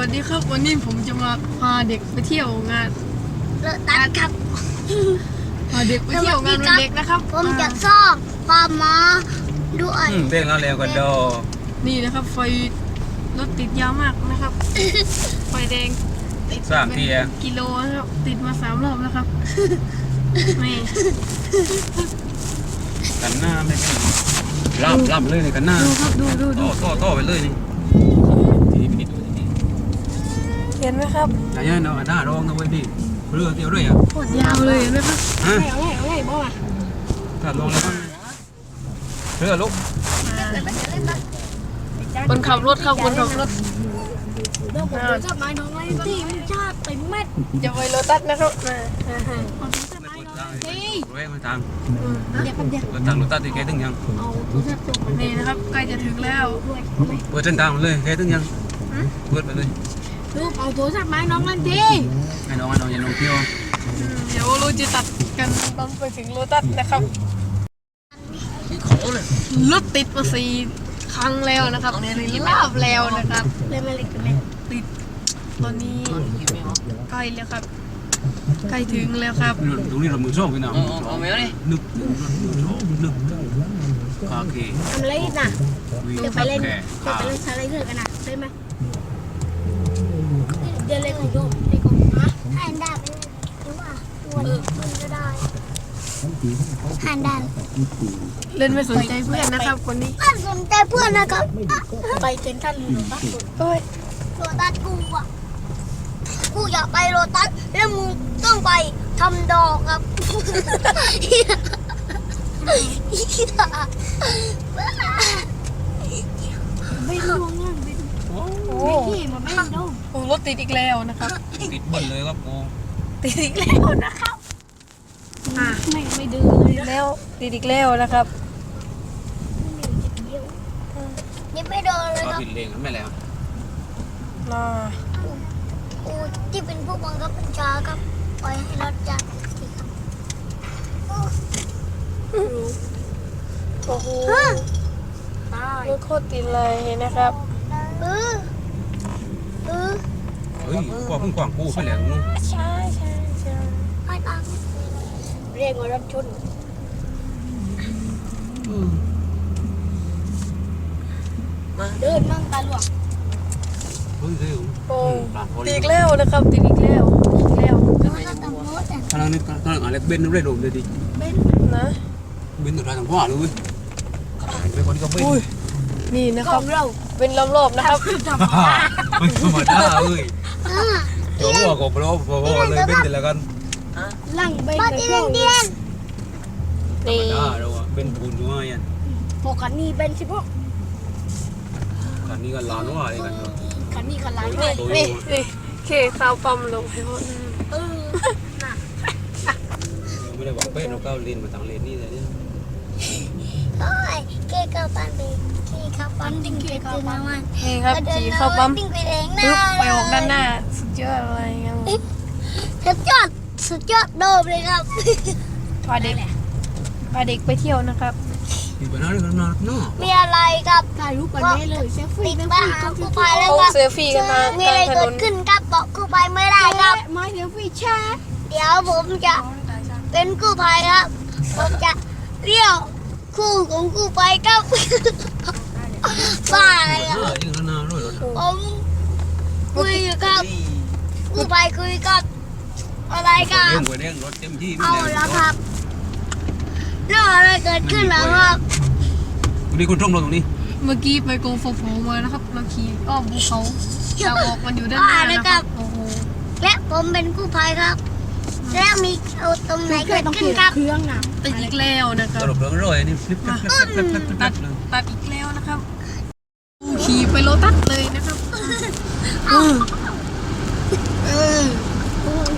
วัสดีครับ วันนี้ผมจะมาพาเด็กไปเที่ยวงานเลอะตัดครับพาเด็กไปเที่ยวงานวันเด็กนะครับผมจะอ่าซ่อมความมาด้วยอืมเด้งแล้วเร็วกันดอนี่นะครับ ไฟรถติดยาวมากนะครับ ไฟแดงติดสามเทียเป็นกิโลนะครับติดมาสามรอบแล้วครับนี่กันหน้าไม่เป็นล่ำล่ำเลยในกันหน้าดูครับดูดูต่ดูอต่อต่อไปเลยนี่ทีนี้พี่ดูทีนี้ เห็นไหมครับแต่ยังเนาะหน้าร้องนะเว้ยพี่เรือเที่ยวด้วยอะโคตรยาวเลยเห็นไหมครับฮะเอาไงเอาไงบอกมาถ้าลงแล้วก็เรือลุกคนขับรถครับคนขับรถเดี๋ยวผมจะไม้น้องไว้ที่มันชาติไปเม็ดอย่าไปโรตัสนะครับอ่าอ่าฮะเว้ยมาทางอืมเดี๋ยวเดี๋ยวรถทางรถตัดที่แกตึงยังเอาโทรศัพท์ส่งมานี่นะครับใกล้จะถึงแล้วด้วยเปิดเส้นทางเลยแกตึงยังเปิดไปเลย ลูกเอาโทรศัพท์ไม้น้องนั่นดิให้น้องให้น้องอย่าลงเที่ยวอืมเดี๋ยวเราจะตัดกันตอนไปถึงโรตัสนะครับเขาเลยรถติดมาสี่ครั้งแล้วนะครับสี่รอบแล้วนะครับเล่นมาเล็กกันเลยติดตอนนี้ใกล้แล้วครับใกล้ถึงแล้วครับตรงนี้เรามือโชคกันนะเอาไหมนี่นึกนึกโอเคทำอะไรอีกน่ะวิ่งเดี๋ยวไปเล่นเดี๋ยวไปเล่นสไลเดอร์กันนะได้ไหม เดี๋ยวเล่นของโยมเล่นของฮะหันดาบหรือว่าตัวมันก็ได้หันดาบเล่นไม่สนใจเพื่อนนะครับคนนี้ไม่สนใจเพื่อนนะครับ ไปเซ็นทรัลหรือปะเอ้ยโรตัสกูอะกูอยากไปโรตัสแล้วมึงต้องไปทำดอกครับไม่ลงอะ โอ้ไม่ขี่มาไม่ลงโหรถติดอีกแล้วนะครับ ติดเบิ้ลเลยครับกูติดอีกแล้วนะครับอะไม่ไม่ดื้อเลยแล้วติดอีกแล้วนะครับยังไม่โดนเลยครับผิดเลงกันไม่แล้วมากูที่เป็นผู้บังคับบัญชาครับปล่อยให้รถจัดสิครับโอ้โหฮะรถโคตรติดเลยนะครับ เออเออ เฮ้ยกว่าเพิ่งกวางกูไปแล้วนู้นใช่ใช่ใช่ให้ตังเรียกว่ารถชนมาเดินมั่งตาหลวงเฮ้ยเร็วโอ้ติดอีกแล้วนะครับติดอีกแล้วติดอีกแล้วแล้วก็ตำรวจอะพลังนี่พลังอะไรเบนได้โดมเลยดิเป็นนะเบนตัวทางขวาเลยเป็นคนที่เขาเบนอุ้ยนี่นะขครัอบงเราเป็นรอบๆนะครับไม่ธรรมดาเอ้ย อ่าตัวหัวกับโปรโปรเลยเบนแต่ละกันหลังเบนบ้านที่เล่นเดียนธรนี่รมดาเราเป็นปูนด้วยยันพวกคันนี้เป็นสิพวกคันนี้ก็ล้านว่าอะไรกันเนาะคันนี้คันไรนี่นี่นี่เคข้าวปั๊มลงให้หมดเออน่ะไม่ได้บอกเป้เราก็เรียนมาทางเรียนนี่เลยเนี่ยโอ้ย เกย์กับปันไปเกย์กับปันดิ้งเกย์กับปันมันนี่ครับจีเข้าปั๊มดิ้งไปเองหน้าปึ๊บไปออกด้านหน้า สุดยอดอะไรเงี้ยสุดยอดสุดยอดโดมเลยครับพาเด็กพาเด็กไปเที่ยวนะครับมีปัญหาเรื่องนั้นเนาะมีอะไรครับถ่ายรูปกันได้เลยเซฟฟี่ติดมาหากู้ภัยแล้วเขาครับเซลฟี่กันมามีอะไรเกิดขึ้นครับบอกกู้ภัยไม่ได้ครับไม่เดี๋ยวพี่แชร์เดี๋ยวผมจะเป็นกู้ภัยครับ ผมจะเรียก คู่ของกู้ภัยครับบ้าอะไรเอครับอยังนั้นนะด้วยรถผมคุยอยู่ครับกู้ภัยคุยกับอะไรครับเรื่องหัวแดงรถเต็มที่เอาแล้วครับเรื่องอะไรเกิดขึ้นแล้วครับมีคนท่องรถตรงนี้ เมื่อกี้ไปโกงโฟโฟมานะครับเราขี่อ้อมภูเขาทางออกมันอยู่ด้านหน้านะครับโอ้โหและผมเป็นกู้ภัยครับ แล้วมีเอาตรงไหนเกิดขึ้นครับ เครื่องน่ะติดอีกแล้วนะครับตลบเรื่องร้อยนี่ฟลิปฟลิปฟลิปฟลิปฟลิปฟลิปตัดตัดอีกแล้วนะครับขี่ไปโลตัสเลยนะครับเออเออ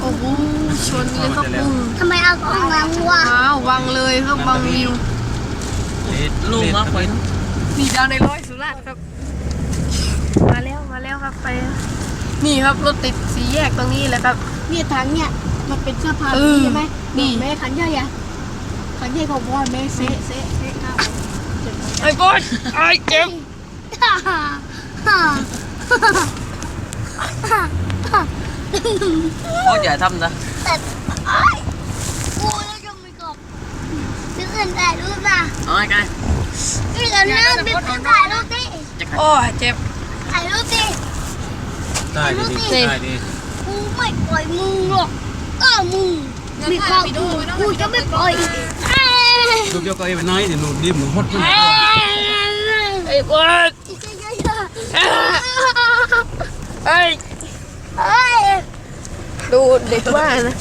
โอ้โหชนเลยครับอืมทำไมเอาของวางวะว้าววางเลยครับวางวิว ลูกมาคอยนี่ดาวในร้อยสุราษฎร์ครับ มาแล้วมาแล้วครับไป นี่ครับรถติดสีแยกตรงนี้เลยครับ เนี่ยทางเนี่ย มันเป็นเสื้อผ้าเออใช่ไหมนี่แม่ขันใหญ่อะขันใหญ่ของพ่อแม่เซะเซะเซะข้าวไอ้บอสไอ้เจ็บฮ่าฮ่าฮ่าโอ้ยอย่าทำนะแต่ไอ้กูแล้วยังไม่กลับพี่ขึ้นถ่ายรูปนะเอาไงกันพี่กันนะพี่ขึ้นถ่ายรูปดิโอ้ยเจ็บถ่ายรูปดิ ได้ดินี่ได้ดิ กูไม่ปล่อยมึงหรอก ก็มึงมีความกูกูจะไม่ปล่อยดูเดียวกันไปไหนเดี๋ยวหนูดิ้มหนูฮดมันไอ้บอสไอ้ดูเด็กบ้านะ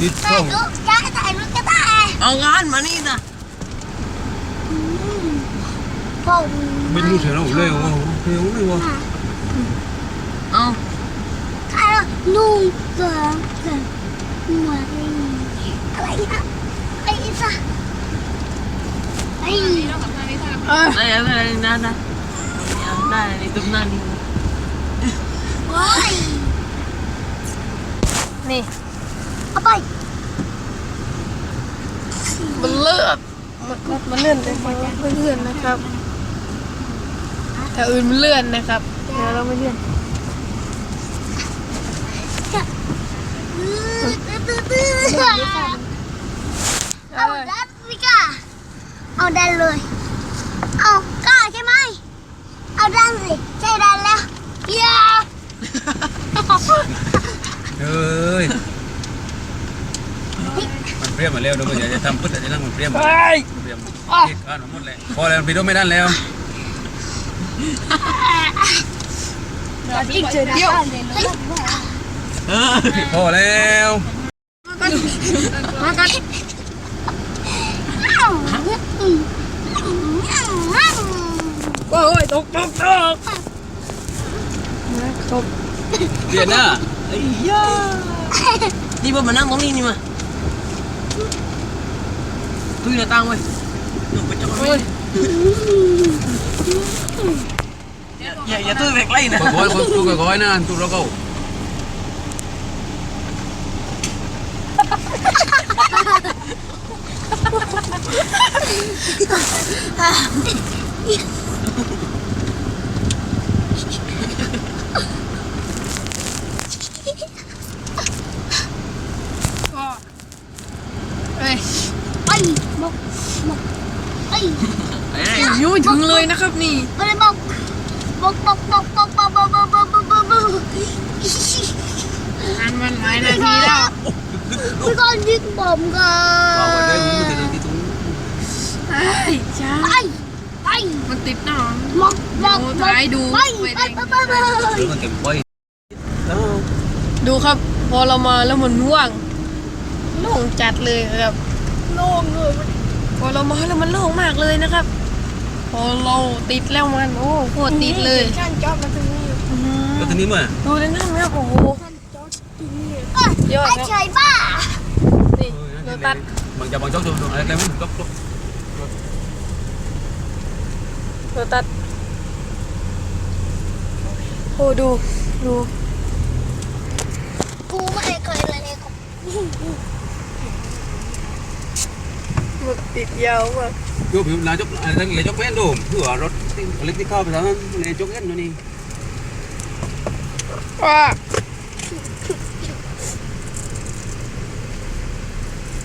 ติดเจ้าจ้าลูกจ้าเอางานมานี่นะไม่รู้เสียแล้วเลยว่เพียวเลยวะ nunca moriré. Ay, ay, Isa. Ay, เออได้แล้วได้แล้วนะได้ในตุ้มนั่น ay. นี่ Apay. มันเลือดมันมันมันเลื่อนเลยมันมันเลื่อนนะครับแต่อื่นมันเลื่อนนะครับเดี๋ยวเราไม่เลื่อน ตื้อตื้อตื้อเอาดันสิก้าเอาดันเลย เอากล้าใช่ไหมเอาดันสิใช่ดันแล้วอย่าเฮ้ยมันเปรี้ยมาแล้วเดี๋ยวมันจะทำปุ๊บจะนั่งมันเปรี้ยมาเฮ้ยเปรี้ยมติดข้าวหมดเลยพอแล้วพี่โดไม่ได้แล้วอีกเจอเดียวพอแล้ว มากันโอ้ยตกตกตกนะครับเปลี่ยนนะไอ้ย่านี่ว่ามานั่งตรงนี้นี่มาตุ้ยหน้าต่างไว้หนูไปจับมันโอ้ยอย่าอย่าตุ้ยไปใกล้นะก้อยก้อยก้อยก้อยนะตุ้ยเรา ก็เอ้ยไปบอกบอกไปยุ่ยถึงเลยนะครับนี่ไปเลยบอกบอกบอกบอกบอกบอกบอกบอกบอกบอกบอกบอกงานมันหลายนาทีแล้วพี่ก่อนยิงบอมกัเอาไปได้น มึงจะที่ตรงเอ้ยจ้าไปไปมันติดหนอนบอกบอกถ่ายดูไปไปไปไปไปมันเก็บไว้ดูครับ พอเรามาแล้วมันว่างโล่งจัดเลยครับโล่งเลยพอเรามาแล้วมันโล่งมากเลยนะครับ พอเราติดแล้วมันโอ้โหติดเลยฉันจอดมาตรงนี้อื้อหือแล้วทีนี้มั้ยดูในนั่นครับโอ้โหยอดไอ้ครับเฉยบ้านี่โลตัสบางจะบางช่องดูอะไรอะไรมันก็ โลตัสโอ้ดู ดูกูไม่เคยเลยกับมันติดยาวมาก ยกผิวลายจกอะไรตั้งเลยจกแม่นดูเผื่อรถเล็กที่เข้าไปทางนั้นเลยจกแม่นนี่ว้า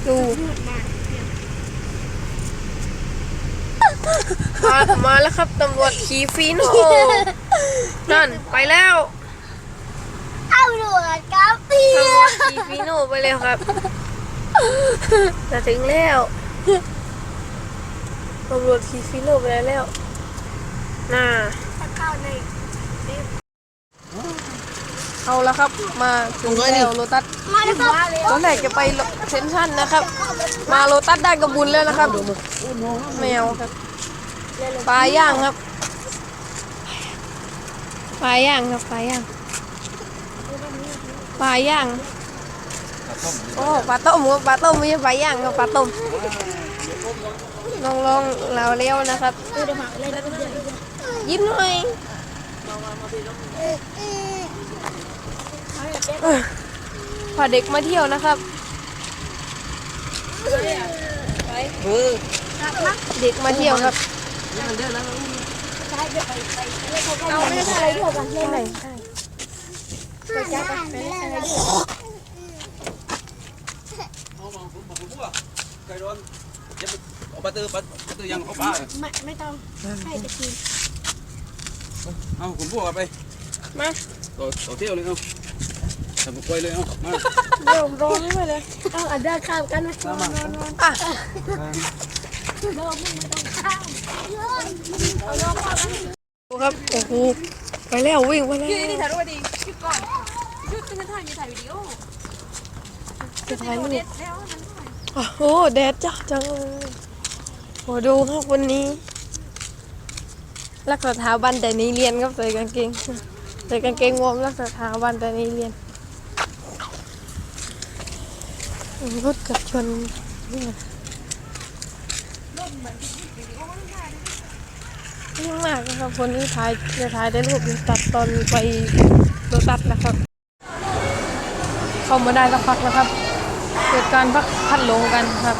ดู มา มาแล้วครับตำรวจขี่ฟีโน่นั่นไปแล้วเอาหนวดกาเฟียตำรวจขี่ฟีโน่ไปแล้วครับจะถึงแล้วตำรวจขี่ฟีโน่ไปแล้วน่าเข้าในเอาแล้วครับมาถึงแล้วโลตัสมาแล้วครับตอนแรกจะไปเซนทรันนะครับ มาโลตัสได้กระบุญแล้วนะครับแมวครับ ปลาย่างครับปลาย่างครับปลาย่างปลาย่างโอ้ปลาต้มครับปลาต้มไม่ใช่ปลาย่างครับปลาต้มลองลองเราเลี้ยวนะครับยิ้มหน่อยเออพาเด็กมาเที่ยวนะครับเออเด็กมาเที่ยวครับ มันเดินแล้วเราไม่ได้อะไรพวกกันเล่นเลยไปจ้าไปเลยปลาตือปตือยังเอาปลาไม่ไม่ต้องให้ไปกิเอาผมพวกไปมาต่อต่อเที่ยวเลยเอาทำกล้วยเลยเอามาโดนรอไม่เลยเอาอัดด้าข้ามกันนะนอนนอนอะ ดูครับ โอ้โห ไปแล้ววิ่งไปแล้วยืนนี่ถ่ายรูปมาดิชุดก่อนชุดที่ฉันถ่ายมีถ่ายวิดีโอจะถ่ายรูปเด็ดแล้วมันถ่ายโอ้โห แดดจ้าจังเลยโอ้ดูครับวันนี้ รักสถาบันแต่นี้เรียนครับใส่กางเกงใส่กางเกงวอร์มรักสถาบันแต่นี้เรียนรถกับชนนี่ ยอะมากนะครับคนนี้ถ่ายจะถ่ายได้รูปตัดตอนไปโรตัสนะครับ เข้ามาได้สักพักแล้วครับ เกิดการพักพัดลงกันครับ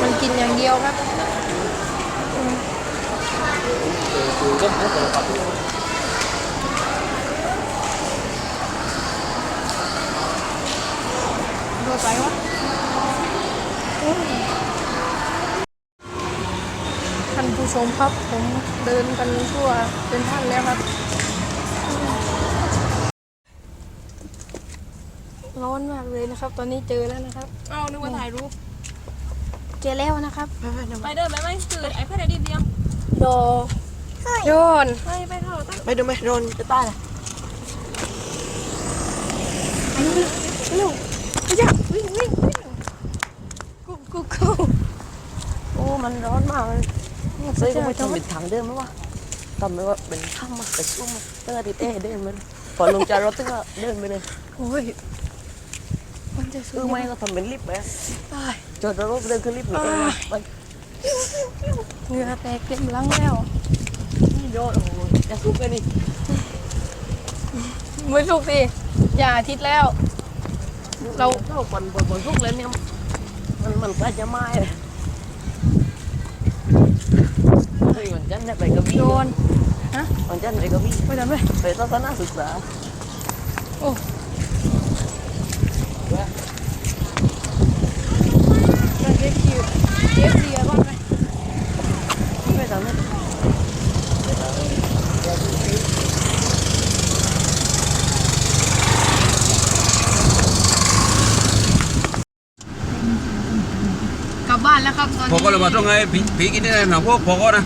มันกินอย่างเดียวครับดูไปวะ ผู้ชมครับ ผมเดินกันทั่วเป็นท่านแล้วครับ ร้อนมากเลยนะครับ ตอนนี้เจอแล้วนะครับ เอานึกว่าถ่ายรูป เจอแล้วนะครับ ไปเดินไปไหมคือไอ้เพื่อนดิบเดียวโดโยนไปไปเถอะตั้งไปดูไหมโดนจะตายเร็วอย่าวิ่งวิ่งวิ่งกูกูกูโอ้ มันร้อนมาก 저희가 좀몇 당대면 와. 담배 맨 캄 마, 맨 숨 어. 내가 뒤 떼, 내 면. 벌렁 자러 뜨 가, 내 면. 오 이. 혼자 숨 어. 음악이가 담배 립, 에. 저 저러 그 래, 그 립. เหงื่อแตกเต็มหลังแล้ว นี่โดนโอ้ยจะสู้กันี่ไม่สุกสิอย่าอาทิตย์แล้ว เรา เราคนบนบนทุกเลยเนี่ย มันมันก็จะไหม้ ยวันจันทร์เนี่ยไปกับพี่โดนฮะวันจันทร์ไปกับพี่ไปทำไมไปทัศนศึกษาโอ้เราเช็คคิวเอฟซีบ้างไหมไม่ทำให้กลับบ้านแล้วครับตอนพอนี้ก็เลยมาตรงไงผีผีกินได้หนังพวกพอก็นะ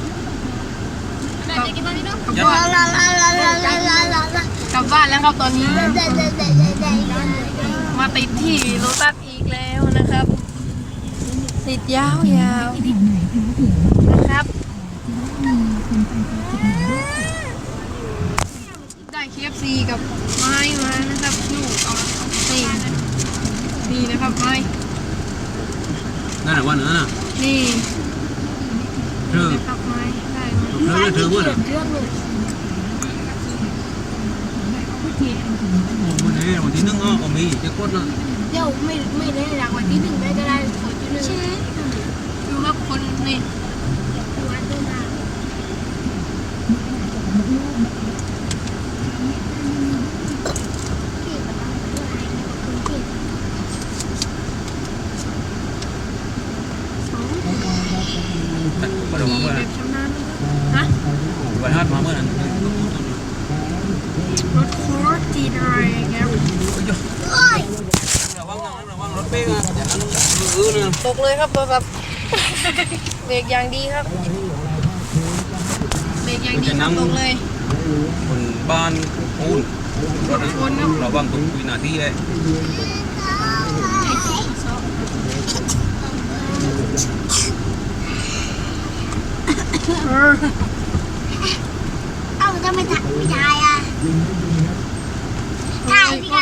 กลับบ้านแล้วครับตอนนี้ มาติดที่โลตัสอีกแล้วนะครับ ติดยาวยาวนะครับ ได้เคฟซีกับไม้มานะครับลูกเอาสี่นี่นะครับไม้นั่นแหละวัเนื้นน่ะนี่คื ไม้ได้มาเธอเธอว่าน่ะเรื่องหนึ่งวันนี้วันที่หนึ่งอ๋อมีจะกดนะเดี๋ยวไม่ไม่ได้รางวันที่หนึ่งไม่ก็ได้ผลที่หนึ่งดูครับคนนี่วันที่ห้ามาดูมาเมื่อ แบ นั้น บชำนาญฮะ วันฮัทมาเมื่อนั้น รถโคตรจีนอะไรครับโอ้ยระวังนะระวังรถเป๊กอะอย่างนั้นอื้อนะตกเลยครับโทรศัพท์เบรกอย่างดีครับเบรกอย่างดีครับตกเลยคนบ้านปูนรถนั้นระวังตรงวินาทีเลยเอ้า จะไมถ่ายไม่ถ่ายอะถ่ายสิครั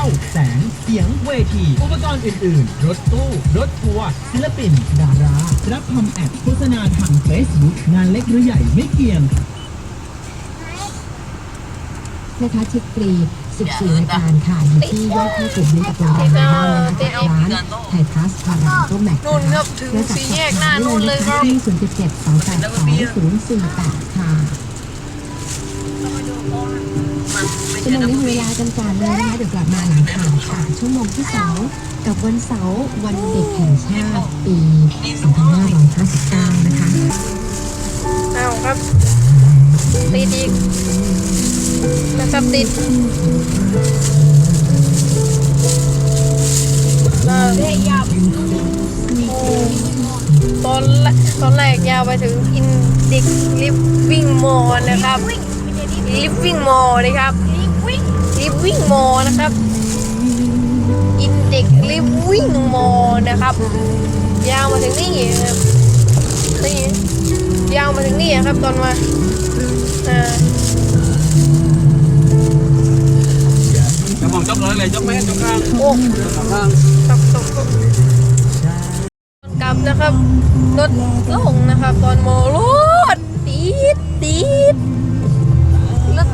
า แสง เสียง เวที อุปกรณ์อื่น ๆ รถตู้ รถทัวร์ ศิลปิน ดารา รับทำแอดโฆษณาทาง Facebook งานเล็กหรือใหญ่ไม่เกี่ยง นะคะชิปฟรี14รายการค่ะอยู่ที่ยอดที่กลุ่มนี้กับโรงแรมบ้านนะคะร้านไทยพลัสพาราโตแม็กนู่นครับถึงสี่แยกหน้านู่นเลยครับที่0 7 2 8 2 0 4 8ค่ะ ชั่วโมงนี้เวลาจำกัดเลยนะคะเดี๋ยวกลับมาหลังข่าวค่ะ ชั่วโมงที่2กับวันเสาร์วันเด็กแห่งชาติปี 2559 นะคะเอาครับ ติดอีกนะครับติดอ่าตอนแรกตอนแรกยาวไปถึง Index Living Mall นะครับ Living Mall นะครับ Living Mall นะครับ Index Living Mall นะครับ ยาวมาถึงนี่ครับนี่ยาวมาถึงนี่อะครับตอนมาอ่าจะมองจกเลยเลยจกแม่จกข้างโอ้ข้างตกตกตกกลับนะครับรถลงนะครับ ตอนโมรถติดติดรถ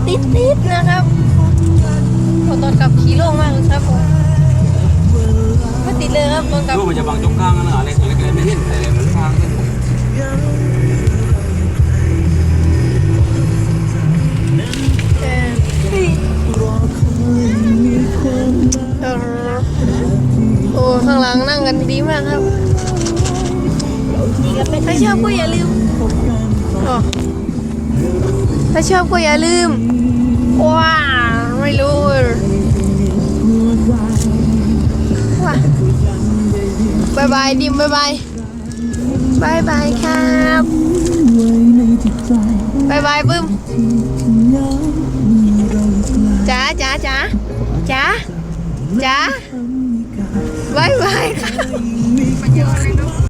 ติดติดนะครับพอตอนกลับขี่โล่งมากเลยครับผมไม่ติดเลยครับตอนกลับดูมันจะบังจกข้างนั่นอะไรอะไรก็ไม่เห็นแต่มันข้างเออเออโอ้ข้างหลังนั่งกันดีมากครับถ้าชอบก็อย่าลืมอ๋อถ้าชอบก็อย่าลืม ว้าไม่รู้ว้าบายบายดิมบายบายบายบายครับบายบายบึ้มจ๋าจ๋าจ๋าจ๋าจ๋าบายบายครับ